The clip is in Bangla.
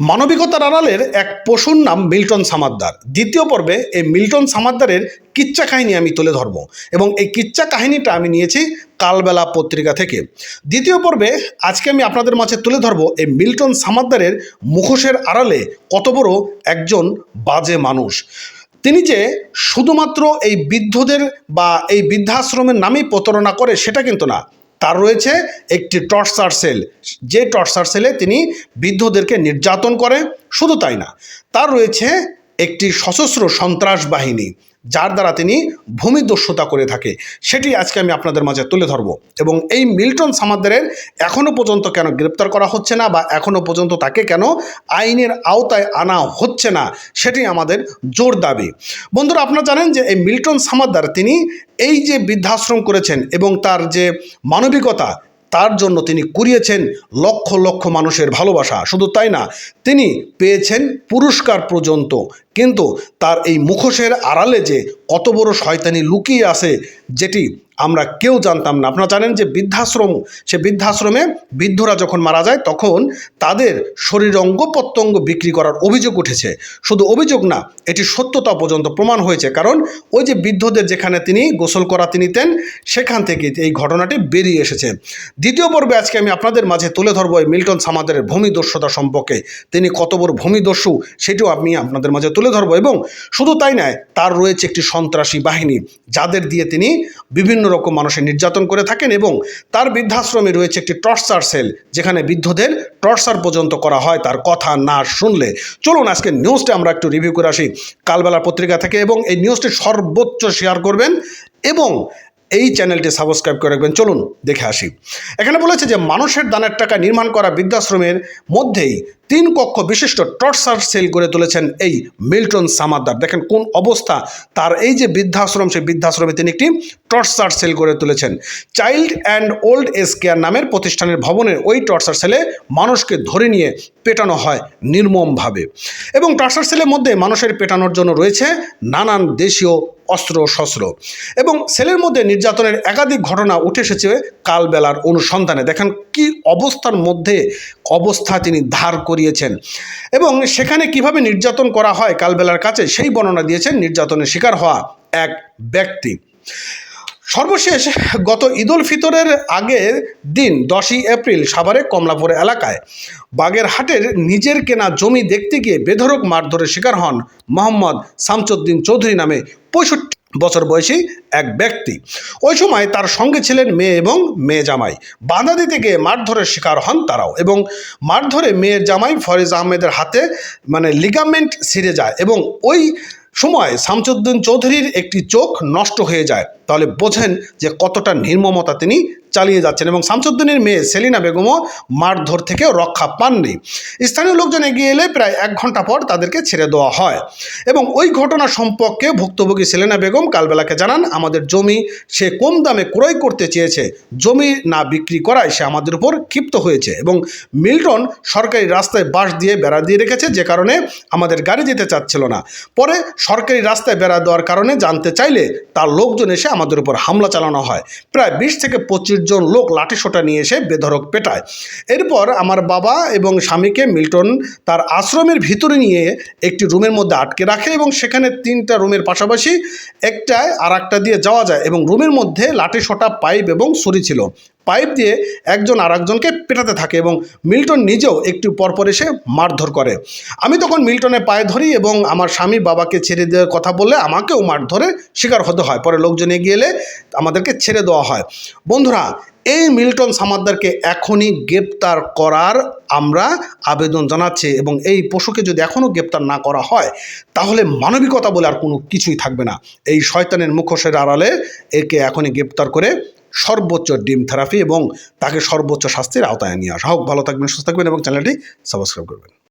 মানবিকতার আড়ালের এক পশুর নাম মিল্টন সামাদ্দার। দ্বিতীয় পর্বে এই মিল্টন সামাদ্দারের কিচ্চা কাহিনী আমি তুলে ধরবো এবং এই কিচ্চা কাহিনীটা আমি নিয়েছি কালবেলা পত্রিকা থেকে। দ্বিতীয় পর্বে আজকে আমি আপনাদের মাঝে তুলে ধরবো এই মিল্টন সামাদ্দারের মুখোশের আড়ালে কত বড় একজন বাজে মানুষ। তিনি যে শুধুমাত্র এই বৃদ্ধদের বা এই বৃদ্ধাশ্রমের নামেই প্রতারণা করে সেটা কিন্তু না। তার রয়েছে একটি টর্চার সেল। যে টর্চার সেলে তিনি বৃদ্ধদেরকে নির্যাতন করে, শুধু তাই না, তার রয়েছে একটি সশস্ত্র সন্ত্রাস বাহিনী যার দ্বারা তিনি ভূমিদস্যুতা করে থাকে। সেটি আজকে আমি আপনাদের মাঝে তুলে ধরব এবং এই মিল্টন সামাদ্দারের এখনও পর্যন্ত কেন গ্রেপ্তার করা হচ্ছে না বা এখনও পর্যন্ত তাকে কেন আইনের আওতায় আনা হচ্ছে না, সেটি আমাদের জোর দাবি। বন্ধুরা, আপনারা জানেন যে এই মিল্টন সামাদ্দার তিনি এই যে বৃদ্ধাশ্রম করেছেন এবং তার যে মানবিকতা তার জন্য তিনি কুড়িয়েছেন লক্ষ লক্ষ মানুষের ভালোবাসা। শুধু তাই না, তিনি পেয়েছেন পুরস্কার পর্যন্ত। কিন্তু তার এই মুখোশের আড়ালে যে কত বড় শয়তানি লুকিয়ে আছে, যেটি আমরা কেউ জানতাম না। আপনারা জানেন যে বৃদ্ধাশ্রম, সে বৃদ্ধাশ্রমে বৃদ্ধরা যখন মারা যায়, তখন তাদের শরীর অঙ্গ প্রত্যঙ্গ বিক্রি করার অভিযোগ উঠেছে। শুধু অভিযোগ না, এটি সত্যতা পর্যন্ত প্রমাণ হয়েছে। কারণ ওই যে বৃদ্ধদের যেখানে তিনি গোসল করাতে নিতেন, সেখান থেকে এই ঘটনাটি বেরিয়ে এসেছে। দ্বিতীয় পর্বে আজকে আমি আপনাদের মাঝে তুলে ধরবো এই মিল্টন সামাদারের ভূমিদস্যতা সম্পর্কে। তিনি কত বড় ভূমিদস্যু, সেটিও আমি আপনাদের মাঝে তুলে ধরবো। এবং শুধু তাই নয়, তার রয়েছে একটি সন্ত্রাসী বাহিনী, যাদের দিয়ে তিনি বিভিন্ন রকম মানুষের নির্যাতন করে থাকেন এবং তার বৃদ্ধাশ্রমে রয়েছে একটি টর্চার সেল, যেখানে বৃদ্ধদের টর্চার পর্যন্ত করা হয়, তার কথা না শুনলে। চলুন আজকে নিউজটা আমরা একটু রিভিউ করে আসি। কালবেলা পত্রিকা থেকে এবং এই নিউজটি সর্বোচ্চ শেয়ার করবেন এবং এই চ্যানেলটি সাবস্ক্রাইব করে রাখবেন। চলুন দেখে আসি। এখানে বলেছে যে, মানুষের দানের টাকা নির্মাণ করা বৃদ্ধাশ্রমের মধ্যেই তিন কক্ষ বিশিষ্ট টর্চার সেল গড়ে তুলেছেন এই মিল্টন সামাদ্দার দেখেন কোন অবস্থা। তার এই যে বৃদ্ধাশ্রম, সেই বৃদ্ধাশ্রমে তিনি একটি টর্চার সেল গড়ে তুলেছেন। Child and old age care নামের প্রতিষ্ঠানের ভবনের ওই টর্চার সেলে মানুষকে ধরে নিয়ে পেটানো হয় নির্মমভাবে। এবং টর্চার সেলের মধ্যে মানুষের পেটানোর জন্য রয়েছে নানান দেশীয় অস্ত্র শস্ত্র। এবং সেলের মধ্যে নির্যাতনের একাধিক ঘটনা উঠে এসেছে কালবেলার অনুসন্ধানে। দেখেন কি অবস্থার মধ্যে অবস্থা তিনি ধার করিয়েছেন। এবং সেখানে কীভাবে নির্যাতন করা হয় কালবেলার কাছে, সেই বর্ণনা দিয়েছেন নির্যাতনের শিকার হওয়া এক ব্যক্তি। সর্বশেষ গত ঈদুল ফিতরের আগের দিন দশই এপ্রিল সাভারে কমলাপুর এলাকায় বাগেরহাটের নিজের কেনা জমি দেখতে গিয়ে বেধরক মারধরের শিকার হন মোহাম্মদ শামসুদ্দিন চৌধুরী নামে পঁয়ষট্টি বছর বয়সী এক ব্যক্তি। ওই সময় তার সঙ্গে ছিলেন মেয়ে এবং মেয়ে জামাই। বাধা দিতে গিয়ে মারধরের শিকার হন তারাও এবং মারধরে মেয়ের জামাই ফরেজ আহমেদের হাতে মানে লিগামেন্ট ছিঁড়ে যায় এবং ওই সময় শামসুদ্দিন চৌধুরীর একটি চোখ নষ্ট হয়ে যায়। তাহলে বোঝেন যে কতটা নির্মমতা তিনি চালিয়ে যাচ্ছেন এবং শামসুদ্দিনের মেয়ে সেলিনা বেগমও মারধর থেকে রক্ষা পাননি। স্থানীয় লোকজন এগিয়ে এলে প্রায় এক ঘণ্টা পর তাদেরকে ছেড়ে দেওয়া হয় এবং ওই ঘটনা সম্পর্কে ভুক্তভোগী সেলিনা বেগম কালবেলাকে জানান, আমাদের জমি সে কম দামে ক্রয় করতে চেয়েছে। জমি না বিক্রি করায় সে আমাদের উপর ক্ষিপ্ত হয়েছে এবং মিল্টন সরকারি রাস্তায় বাঁশ দিয়ে বেড়া দিয়ে রেখেছে, যে কারণে আমাদের গাড়ি যেতে চাচ্ছিল না। পরে সরকারি রাস্তায় বেড়া দেওয়ার কারণে জানতে চাইলে তার লোকজন এসে আমাদের উপর হামলা চালানো হয়। প্রায় বিশ থেকে পঁচিশ জন লোক লাঠি লাঠিসোঁটা নিয়ে এসে বেধরক পেটায়। এরপর আমার বাবা এবং স্বামীকে মিল্টন তার আশ্রমের ভিতরে নিয়ে একটি রুমের মধ্যে আটকে রাখে এবং সেখানে তিনটা রুমের পাশাপাশি একটায় আর একটা দিয়ে যাওয়া যায় এবং রুমের মধ্যে লাঠি লাঠিসোঁটা, পাইপ এবং ছুরি ছিল। পাইপ দিয়ে একজন আর একজনকে পেটাতে থাকে এবং মিল্টন নিজেও একটু পরপর এসে মারধর করে। আমি তখন মিল্টনের পায়ে ধরি এবং আমার স্বামী বাবাকে ছেড়ে দেওয়ার কথা বললে আমাকেও মারধরে শিকার হতে হয়। পরে লোকজন এগিয়ে এলে আমাদেরকে ছেড়ে দেওয়া হয়। বন্ধুরা, এই মিল্টন সামাদ্দারকে এখনই গ্রেপ্তার করার আমরা আবেদন জানাচ্ছি এবং এই পশুকে যদি এখনও গ্রেপ্তার না করা হয়, তাহলে মানবিকতা বলে আর কোনো কিছুই থাকবে না। এই শয়তানের মুখোশের আড়ালে একে এখনই গ্রেপ্তার করে সর্বোচ্চ ডিম থেরাপি এবং তাকে সর্বোচ্চ শাস্তির আওতায় নিয়ে আসা হোক। ভালো থাকবেন, সুস্থ থাকবেন এবং চ্যানেলটি সাবস্ক্রাইব করবেন।